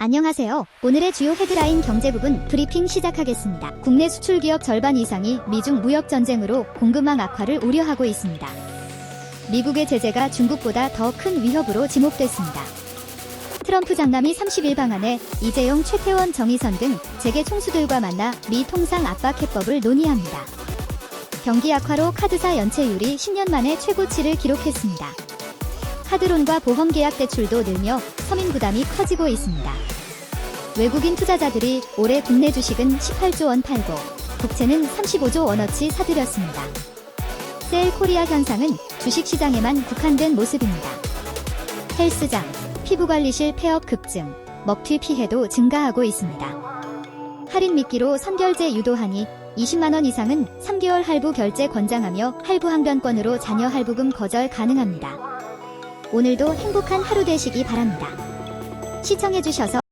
안녕하세요. 오늘의 주요 헤드라인 경제 부분 브리핑 시작하겠습니다. 국내 수출 기업 절반 이상이 미중 무역 전쟁으로 공급망 악화를 우려하고 있습니다. 미국의 제재가 중국보다 더 큰 위협으로 지목됐습니다. 트럼프 장남이 30일 방안에 이재용, 최태원, 정의선 등 재계 총수들과 만나 미 통상 압박 해법을 논의합니다. 경기 악화로 카드사 연체율이 10년 만에 최고치를 기록했습니다. 카드론과 보험 계약 대출도 늘며 서민 부담이 커지고 있습니다. 외국인 투자자들이 올해 국내 주식은 18조 원 팔고 국채는 35조 원어치 사들였습니다. 셀 코리아 현상은 주식 시장에만 국한된 모습입니다. 헬스장, 피부관리실 폐업 급증, 먹튀 피해도 증가하고 있습니다. 할인 미끼로 선결제 유도하니 20만원 이상은 3개월 할부 결제 권장하며 할부 항변권으로 자녀 할부금 거절 가능합니다. 오늘도 행복한 하루 되시기 바랍니다. 시청해주셔서